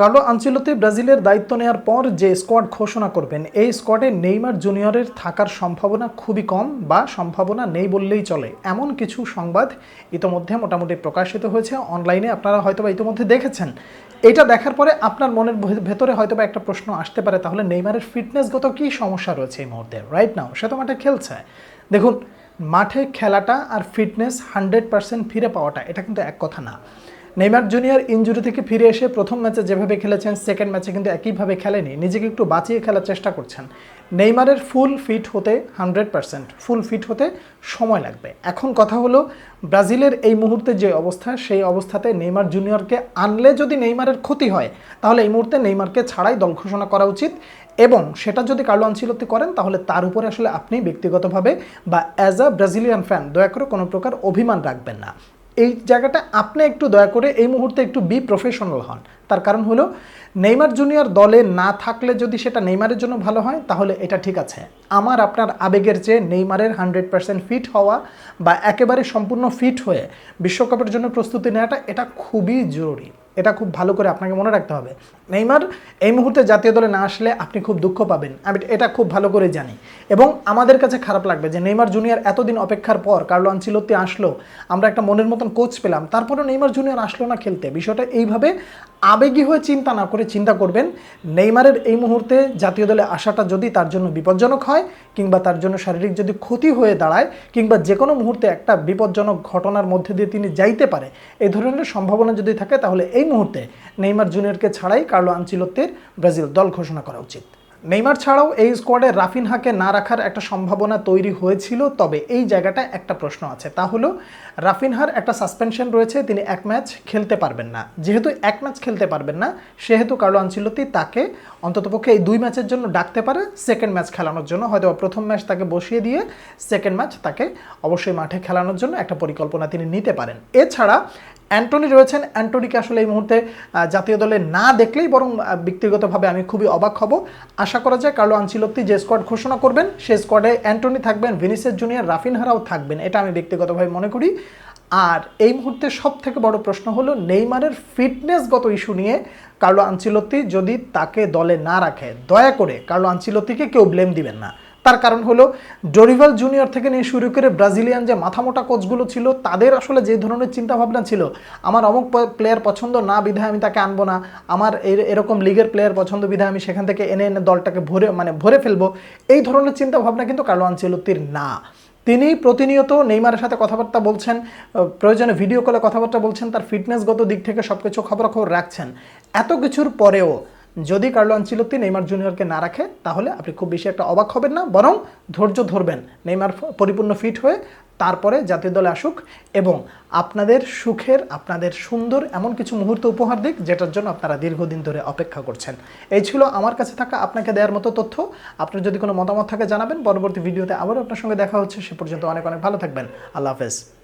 Carlo আঞ্চেলোতে ব্রাজিলের দায়িত্ব নেওয়ার পর যে স্কোয়াড ঘোষণা করবেন, এই স্কোয়াডে নেইমার জুনিয়রের থাকার সম্ভাবনা খুবই কম বা সম্ভাবনা নেই বললেই চলে। এমন কিছু সংবাদ ইতোমধ্যে মোটামুটি প্রকাশিত হয়েছে অনলাইনে, আপনারা হয়তোবা ইতোমধ্যে দেখেছেন। এটা দেখার পরে আপনার মনের ভেতরে হয়তোবা একটা প্রশ্ন আসতে পারে, তাহলে নেইমারের ফিটনেসগত কী সমস্যা রয়েছে এই মুহূর্তে? রাইট নাও সে তো মাঠে খেলছে। দেখুন, মাঠে খেলাটা আর ফিটনেস হান্ড্রেড পার্সেন্ট ফিরে পাওয়াটা, এটা কিন্তু এক কথা না। নেইমার জুনিয়র ইনজুরি থেকে ফিরে এসে প্রথম ম্যাচে যেভাবে খেলেছেন সেকেন্ড ম্যাচে কিন্তু একইভাবে খেলেনি। নিজেকে একটু বাঁচিয়ে খেলার চেষ্টা করছেন। নেইমারের ফুল ফিট হতে হান্ড্রেড পার্সেন্ট ফুল ফিট হতে সময় লাগবে। এখন কথা হলো, ব্রাজিলের এই মুহূর্তে যে অবস্থা, সেই অবস্থাতে নেইমার জুনিয়রকে আনলে যদি নেইমারের ক্ষতি হয়, তাহলে এই মুহূর্তে নেইমারকে ছাড়াই দল ঘোষণা করা উচিত। এবং সেটা যদি কার্লো আনচিলত্তি করেন, তাহলে তার উপরে আসলে আপনি ব্যক্তিগতভাবে বা অ্যাজ আ ব্রাজিলিয়ান ফ্যান দয়া করে কোনো প্রকার অভিমান রাখবেন না। এই জায়গাটা আপনি একটু দয়া করে এই মুহূর্তে একটু বি প্রফেশনাল হন। তার কারণ হলো, নেইমার জুনিয়র দলে না থাকলে যদি সেটা নেইমারের জন্য ভালো হয়, তাহলে এটা ঠিক আছে। আমার আপনার আবেগের চেয়ে নেইমারের হান্ড্রেড পার্সেন্ট ফিট হওয়া বা একেবারে সম্পূর্ণ ফিট হয়ে বিশ্বকাপের জন্য প্রস্তুতি নেওয়াটা এটা খুবই জরুরি। এটা খুব ভালো করে আপনাকে মনে রাখতে হবে। নেইমার, এই মুহূর্তে জাতীয় দলে না আসলে আপনি খুব দুঃখ পাবেন। আমি এটা খুব ভালো করে জানি। এবং আমাদের কাছে খারাপ লাগবে যে নেইমার জুনিয়র এতদিন অপেক্ষার পর কার্লো আনচিলত্তি আসলো, আমরা একটা মনের মতন কোচ পেলাম তারপরে নেইমার জুনিয়র আসলো না খেলতে। বিষয়টা এইভাবে আবেগী হয়ে চিন্তা না করে চিন্তা করবেন, নেইমারের এই মুহূর্তে জাতীয় দলে আসাটা যদি তার জন্য বিপজ্জনক হয়, কিংবা তার জন্য শারীরিক যদি ক্ষতি হয়ে দাঁড়ায়, কিংবা যে কোনো মুহূর্তে একটা বিপজ্জনক ঘটনার মধ্যে দিয়ে তিনি যাইতে পারে, এই ধরনের সম্ভাবনা যদি থাকে, তাহলে এই মুহূর্তে নেইমার জুনিয়রকে ছাড়াই কার্লো আনচিলত্তির ব্রাজিল দল ঘোষণা করা উচিত। নেইমার ছাড়াও এই স্কোয়াডে রাফিনহাকে না রাখার একটা সম্ভাবনা তৈরি হয়েছিল, তবে এই জায়গাটা একটা প্রশ্ন আছে। তা হলো, রাফিনহার একটা সাসপেনশন রয়েছে, তিনি এক ম্যাচ খেলতে পারবেন না। যেহেতু এক ম্যাচ খেলতে পারবেন না, সেহেতু কার্লো আনচিলতি তাকে অন্ততপক্ষে এই দুই ম্যাচের জন্য ডাকতে পারে, সেকেন্ড ম্যাচ খেলানোর জন্য। হয়তো প্রথম ম্যাচ তাকে বসিয়ে দিয়ে সেকেন্ড ম্যাচ তাকে অবশ্যই মাঠে খেলানোর জন্য একটা পরিকল্পনা তিনি নিতে পারেন। এছাড়া অ্যান্টনি রয়েছেন। অ্যান্টনিকে আসলে এই মুহূর্তে জাতীয় দলে না দেখলেই বরং ব্যক্তিগতভাবে আমি খুবই অবাক হব। আশা করা যায় কার্লো আনচিলত্তি যে স্কোয়াড ঘোষণা করবেন সেই স্কোয়াডে অ্যান্টনি থাকবেন, ভিনিসিয়াস জুনিয়র রাফিনহারাও থাকবেন, এটা আমি ব্যক্তিগতভাবে মনে করি। আর এই মুহূর্তে সব থেকে বড় প্রশ্ন হলো নেইমারের ফিটনেসগত ইস্যু নিয়ে কার্লো আনচিলত্তি যদি তাকে দলে না রাখে, দয়া করে কার্লো আনচিলত্তিকে কেউ ব্লেম দিবেন না। তার কারণ হলো, ডরিভাল জুনিয়র থেকে নিয়ে শুরু করে ব্রাজিলিয়ান যে মাথামোটা কোচগুলো ছিল, তাদের আসলে যে ধরনের চিন্তাভাবনা ছিল, আমার অমুক প্লেয়ার পছন্দ না, বিধায় আমি তাকে আনব না, আমার এর- এরকম লিগের প্লেয়ার পছন্দ, বিধায় আমি সেখান থেকে এনে এনে দলটাকে ভরে মানে ভরে ফেলব, এই ধরনের চিন্তাভাবনা কিন্তু কার্লো আনচেলত্তির না। তিনি প্রতিনিয়ত নেইমারের সাথে কথাবার্তা বলছেন প্রয়োজনে ভিডিও কলে কথাবার্তা বলছেন, তার ফিটনেসগত দিক থেকে সব কিছু খবরাখবর রাখছেন। এত কিছুর পরেও যদি কার্লো আনচিলত্তি নেইমার জুনিয়রকে না রাখে, তাহলে আপনি খুব বেশি একটা অবাক হবেন না, বরং ধৈর্য ধরবেন। নেইমার পরিপূর্ণ ফিট হয়ে তারপরে জাতীয় দলে আসুক এবং আপনাদের সুখের, আপনাদের সুন্দর এমন কিছু মুহূর্ত উপহার দিক, যেটার জন্য আপনারা দীর্ঘদিন ধরে অপেক্ষা করছেন। এই ছিল আমার কাছে থাকা আপনাকে দেওয়ার মতো তথ্য। আপনার যদি কোনো মতামত থাকে, জানাবেন। পরবর্তী ভিডিওতে আবারও আপনার সঙ্গে দেখা হচ্ছে। সে পর্যন্ত অনেক অনেক ভালো থাকবেন। আল্লাহ হাফেজ।